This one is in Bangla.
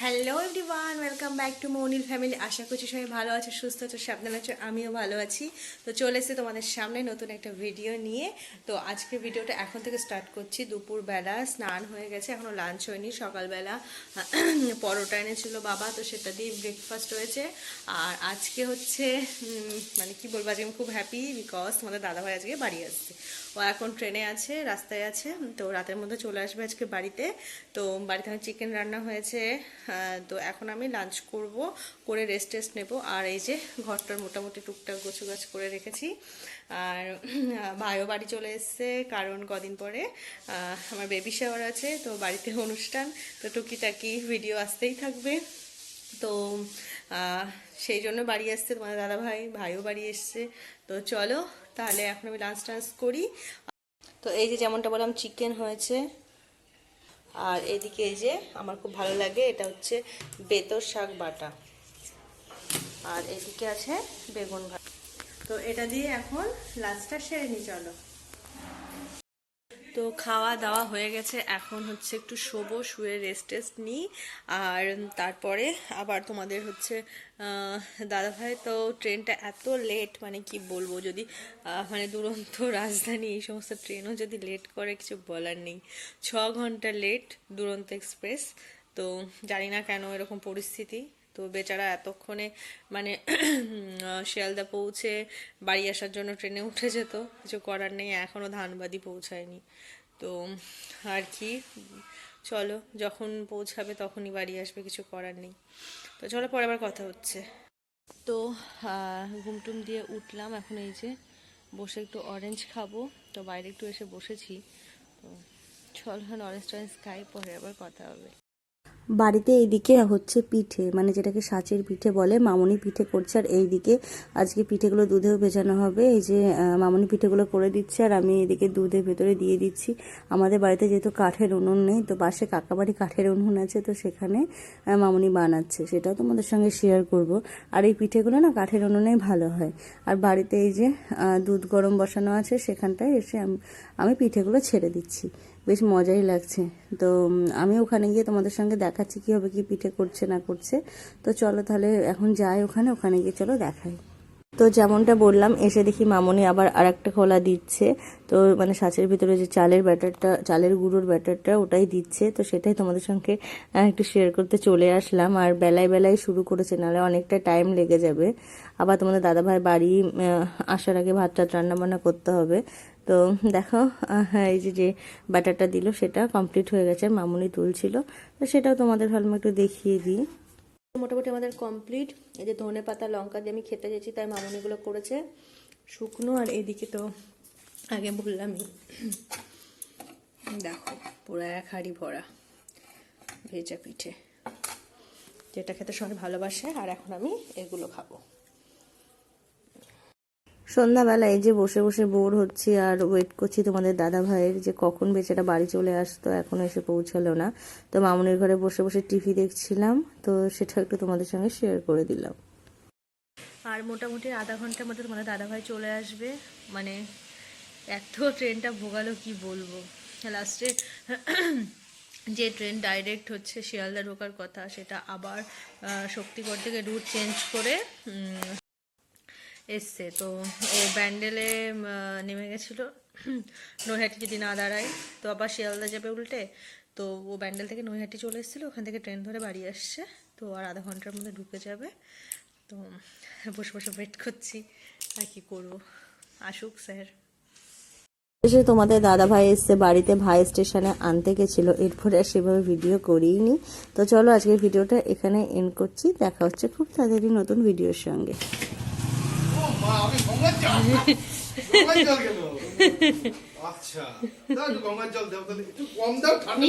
Hello everyone welcome back to Mounil family আশা করছি সবাই ভালো আছে, সুস্থ আছো, সাবধান আছো, আমিও ভালো আছি। তো চলে এসেছি তোমাদের সামনে নতুন একটা ভিডিও নিয়ে। তো আজকে ভিডিওটা এখন থেকে স্টার্ট করছি। দুপুরবেলা স্নান হয়ে গেছে এখনও লাঞ্চ হয়নি। সকালবেলা পরোটা এনেছিল বাবা, তো সেটা দিয়ে ব্রেকফাস্ট হয়েছে। আর আজকে হচ্ছে মানে কি বলব, আজকে আমি খুব হ্যাপি বিকজ তোমাদের দাদাভাই আজকে বাড়ি আসছে। ও এখন ট্রেনে আছে, রাস্তায় আছে, তো রাতের মধ্যে চলে আসবে আজকে বাড়িতে। তো বাড়িতে আমার চিকেন রান্না হয়েছে তো এখন আমি লাঞ্চ করব, করে রেস্ট টেস্ট নেব। আর এই যে ঘরটার মোটামুটি টুকটাক গোছু গাছ করে রেখেছি। আর ভাইও বাড়ি চলে এসছে, কারণ কদিন পরে আমার বেবি শাওয়ার আছে, তো বাড়িতে অনুষ্ঠান, তো টুকিটাকি ভিডিও আসতেই থাকবে। তো সেই জন্য বাড়ি আসছে তোমাদের দাদা ভাই ভাইও বাড়ি এসছে। তো চলো, তাহলে এখন আমি ডান্স টান্স করি। তো এই যে যেমনটা বললাম চিকেন হয়েছে। আর এদিকে এই যে আমার খুব ভালো লাগে, এটা হচ্ছে বেতর শাক বাটা। আর এদিকে আছে বেগুন ভাজা। তো এটা দিয়ে এখন লাঞ্চটা সেরে নি, চলো। তো খাওয়া দাওয়া হয়ে গেছে। এখন হচ্ছে একটু শোবো, শুয়ে রেস্ট টেস্ট নিই। আর তারপরে আবার তোমাদের হচ্ছে দাদাভাই, তো ট্রেনটা এত লেট মানে কি বলব যদি মানে দুরন্ত রাজধানী, এই সমস্ত ট্রেনও যদি লেট করে, কিছু বলার নেই। ছ ঘণ্টা লেট দুরন্ত এক্সপ্রেস তো জানি না কেন এরকম পরিস্থিতি। তো বেচারা এতক্ষণে মানে শিয়ালদা পৌঁছে বাড়ি আসার জন্য ট্রেনে উঠে যেত। কিছু করার নেই এখনও ধানবাদি পৌঁছায়নি। তো আর কি চলো যখন পৌঁছাবে তখনই বাড়ি আসবে কিছু করার নেই। তো চলো পরে আবার কথা হচ্ছে। তো আহ, ঘুম টুম দিয়ে উঠলাম এখন এই যে বসে একটু অরেঞ্জ খাব। তো বাইরে একটু এসে বসেছি। তো চলো এখন অরেঞ্জ টরেঞ্জ খাই পরে আবার কথা হবে। বাড়িতে এইদিকে হচ্ছে পিঠে মানে যেটাকে সাঁচের পিঠে বলে, মামনি পিঠে করছে আর এইদিকে আজকে পিঠেগুলো দুধেও ভেজানো হবে। এই যে মামনি পিঠেগুলো করে দিচ্ছে আর আমি এদিকে দুধের ভেতরে দিয়ে দিচ্ছি। আমাদের বাড়িতে যেহেতু কাঠের উনুন নেই, তো পাশে কাকাবাড়ি কাঠের উনুন আছে, তো সেখানে মামনি বানাচ্ছে। সেটাও তোমাদের সঙ্গে শেয়ার করব। আর এই পিঠেগুলো না কাঠের উনুনেই ভালো হয়। আর বাড়িতে এই যে দুধ গরম বসানো আছে, সেখানটায় এসে আমি পিঠেগুলো ছেড়ে দিচ্ছি। বেশ মজাই লাগছে। তো আমি ওখানে গিয়ে তোমাদের সঙ্গে দেখাচ্ছি কীভাবে কি পিঠে করছে, না করছে। তো চলো তাহলে এখন যাই ওখানে ওখানে গিয়ে চলো দেখাই। তো যেমনটা বললাম, এসে দেখি মামনি আবার আর একটা খোলা দিচ্ছে। তো মানে সাঁচের ভিতরে যে চালের ব্যাটারটা, চালের গুঁড়োর ব্যাটারটা ওটাই দিচ্ছে। তো সেটাই তোমাদের সঙ্গে একটু শেয়ার করতে চলে আসলাম। আর বেলায় বেলায় শুরু করেছে, নাহলে অনেকটা টাইম লেগে যাবে। আবার তোমাদের দাদাভাই বাড়ি আসার আগে ভাত টাত রান্না বান্না করতে হবে। তো দেখো এই যে যে ব্যাটারটা দিল, সেটা কমপ্লিট হয়ে গেছে, মামুনি তুলছিল। তো সেটাও তোমাদের ভালো একটু দেখিয়ে দিই। মোটামুটি আমাদের কমপ্লিট এই যে ধনে পাতা, লঙ্কা দিয়ে আমি খেতে গেছি তাই মামুনিগুলো করেছে। শুকনো আর এদিকে তো আগে বললামই। দেখো, পুরো এক হাঁড়ি ভরা ভেজা পিঠে। যেটা খেতে সবাই ভালোবাসে, আর এখন আমি এগুলো খাব। সন্ধ্যাবেলা এই যে বসে বসে বোর হচ্ছি আর ওয়েট করছি তোমাদের দাদা ভাইয়ের যে কখন বেচারা বাড়ি চলে আসতো, এখনও এসে পৌঁছালো না। তো মামুনির ঘরে বসে বসে টিভি দেখছিলাম, তো সেটা একটু তোমাদের সঙ্গে শেয়ার করে দিলাম। আর মোটামুটি আধা ঘণ্টার মধ্যে তোমাদের দাদাভাই চলে আসবে। মানে এত ট্রেনটা ভোগালো কি বলব? লাস্টে যে ট্রেন ডাইরেক্ট হচ্ছে শিয়ালদা ঢোকার কথা, সেটা আবার শক্তিগড় থেকে রুট চেঞ্জ করে এসছে। তো ও ব্যান্ডেলে নেমে গেছিল। নৈহাটি যদি না দাঁড়ায়, তো আবার শিয়ালদা যাবে উল্টে। তো ও ব্যান্ডেল থেকে নৈহাটি চলে এসেছিল। ওখান থেকে ট্রেন ধরে বাড়ি আসছে। তো আর আধা ঘণ্টার মধ্যে ঢুকে যাবে। তো বসে বসে ওয়েট করছি। আর কি করব? আসুক, স্যার। এসে তোমাদের দাদা ভাই এসছে বাড়িতে। ভাই স্টেশনে আনতে গেছিল। এরপরে আর সেভাবে ভিডিও করিনি। তো চলো আজকের ভিডিওটা এখানে এন্ড করছি। দেখা হচ্ছে খুব তাড়াতাড়ি নতুন ভিডিওর সঙ্গে মা আমি গঙ্গার জল গঙ্গার জল কেন আচ্ছা। গঙ্গার জল দাও তাহলে একটু কম দাও ঠান্ডা